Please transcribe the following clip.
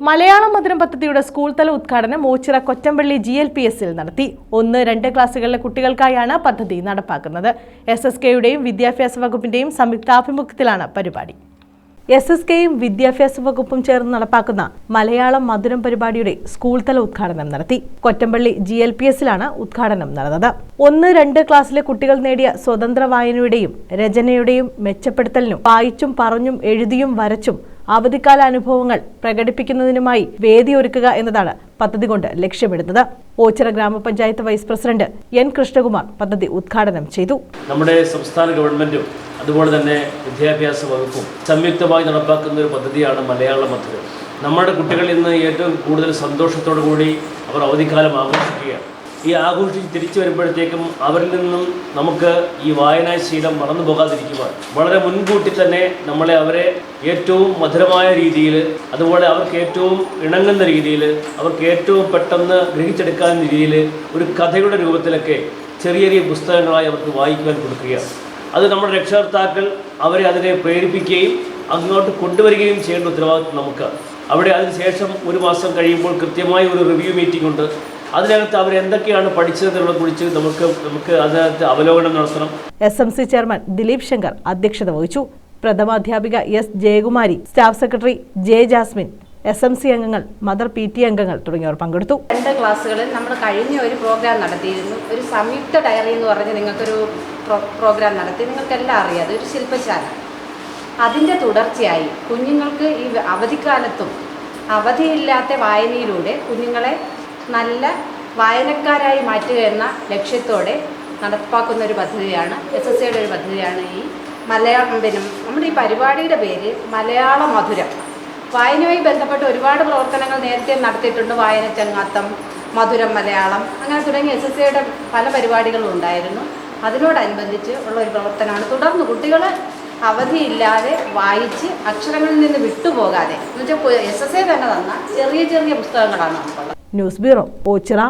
മലയാളം മധുരം പദ്ധതിയുടെ സ്കൂൾ തല ഉദ്ഘാടനം Ochira Kottampally G L P എസിൽ നടത്തി. ഒന്ന് രണ്ട് ക്ലാസ്സുകളിലെ കുട്ടികൾക്കായാണ് പദ്ധതി നടപ്പാക്കുന്നത്. എസ് എസ് കെയുടെയും വിദ്യാഭ്യാസ വകുപ്പിന്റെയും സംയുക്താഭിമുഖ്യത്തിലാണ് പരിപാടി. എസ് എസ് കെയും വിദ്യാഭ്യാസ വകുപ്പും ചേർന്ന് നടപ്പാക്കുന്ന മലയാളം മധുരം പരിപാടിയുടെ സ്കൂൾ തല ഉദ്ഘാടനം നടത്തി. കൊറ്റമ്പള്ളി ജി എൽ പി എസിലാണ് ഉദ്ഘാടനം നടന്നത്. ഒന്ന് രണ്ട് ക്ലാസ്സിലെ കുട്ടികൾ നേടിയ സ്വതന്ത്ര വായനയുടെയും രചനയുടെയും മെച്ചപ്പെടുത്തലിനും വായിച്ചും പറഞ്ഞും എഴുതിയും വരച്ചും അവധിക്കാല അനുഭവങ്ങൾ പ്രകടിപ്പിക്കുന്നതിനുമായി വേദിയൊരുക്കുക എന്നതാണ് പദ്ധതി കൊണ്ട് ലക്ഷ്യമിടുന്നത്. ഓച്ചിറ ഗ്രാമപഞ്ചായത്ത് വൈസ് പ്രസിഡന്റ് എൻ കൃഷ്ണകുമാർ പദ്ധതി ഉദ്ഘാടനം ചെയ്തു. നമ്മുടെ സംസ്ഥാന ഗവൺമെന്റും അതുപോലെ തന്നെ വിദ്യാഭ്യാസ വകുപ്പും സംയുക്തമായി നടപ്പാക്കുന്ന ഒരു പദ്ധതിയാണ് മലയാള മധുരം. നമ്മുടെ കുട്ടികൾ ഇന്ന് ഏറ്റവും കൂടുതൽ സന്തോഷത്തോടു കൂടി അവർ അവധിക്കാലം ആഘോഷിക്കുകയാണ്. ഈ ആഘോഷിച്ച് തിരിച്ചു വരുമ്പോഴത്തേക്കും അവരിൽ നിന്നും നമുക്ക് ഈ വായനാശീലം മറന്നു പോകാതിരിക്കുവാൻ വളരെ മുൻകൂട്ടി തന്നെ നമ്മളെ അവരെ ഏറ്റവും മധുരമായ രീതിയിൽ അതുപോലെ അവർക്ക് ഏറ്റവും ഇണങ്ങുന്ന രീതിയിൽ അവർക്ക് ഏറ്റവും പെട്ടെന്ന് ഗ്രഹിച്ചെടുക്കാൻ രീതിയിൽ ഒരു കഥയുടെ രൂപത്തിലൊക്കെ ചെറിയ ചെറിയ പുസ്തകങ്ങളായി അവർക്ക് വായിക്കുവാൻ കൊടുക്കുകയാണ്. അത് നമ്മുടെ രക്ഷകർത്താക്കൾ അവരെ അതിനെ പ്രേരിപ്പിക്കുകയും അങ്ങോട്ട് കൊണ്ടുവരികയും ചെയ്യേണ്ട ഉത്തരവാദിത്വം നമുക്ക്. അവിടെ അതിനുശേഷം ഒരു മാസം കഴിയുമ്പോൾ കൃത്യമായ ഒരു റിവ്യൂ മീറ്റിംഗ് ഉണ്ട്. അതിനകത്ത് അവരെന്തൊക്കെയാണ് പഠിച്ചതെന്നുള്ളത് കുറിച്ച് നമുക്ക് നമുക്ക് അതിനകത്ത് അവലോകനം നടത്തണം. S M C chairman Dileep Shankar അധ്യക്ഷത വഹിച്ചു. പ്രഥമാധ്യാപിക S Jayakumari staff secretary J Jasmine S M C അംഗങ്ങൾ മദർ പി ടി അംഗങ്ങൾ തുടങ്ങിയവർ പങ്കെടുത്തു. രണ്ട് ക്ലാസ്സുകളിൽ നമ്മൾ കഴിഞ്ഞ ഒരു പ്രോഗ്രാം നടത്തിയിരുന്നു. ഒരു സംയുക്ത ഡയറി എന്ന് പറഞ്ഞ് നിങ്ങൾക്കൊരു പ്രോ പ്രോഗ്രാം നടത്തി. നിങ്ങൾക്കെല്ലാം അറിയാം ഒരു ശില്പശാല. അതിന്റെ തുടർച്ചയായി കുഞ്ഞുങ്ങൾക്ക് ഈ അവധിക്കാലത്തും അവധിയില്ലാത്ത വായനയിലൂടെ കുഞ്ഞുങ്ങളെ നല്ല വായനക്കാരായി മാറ്റുക എന്ന ലക്ഷ്യത്തോടെ നടപ്പാക്കുന്ന ഒരു പദ്ധതിയാണ് എസ് എസ് സിയുടെ ഒരു പദ്ധതിയാണ് ഈ മലയാളം പിന്നെ നമ്മുടെ ഈ പരിപാടിയുടെ പേര് മലയാള മധുരം. വായനയുമായി ബന്ധപ്പെട്ട് ഒരുപാട് പ്രവർത്തനങ്ങൾ നേരത്തെ നടത്തിയിട്ടുണ്ട്. വായന ചങ്ങാത്തം മധുരം മലയാളം അങ്ങനെ തുടങ്ങി എസ് എസ് സിയുടെ പല പരിപാടികളും ഉണ്ടായിരുന്നു. അതിനോടനുബന്ധിച്ച് ഉള്ള ഒരു പ്രവർത്തനമാണ്. തുടർന്ന് കുട്ടികൾ അവധിയില്ലാതെ വായിച്ച് അക്ഷരങ്ങളിൽ നിന്ന് വിട്ടുപോകാതെ. എന്ന് വെച്ചാൽ എസ് എസ് എ തന്നെ തന്ന ചെറിയ ചെറിയ പുസ്തകങ്ങളാണ് നമുക്കുള്ളത്. News bureau Ochira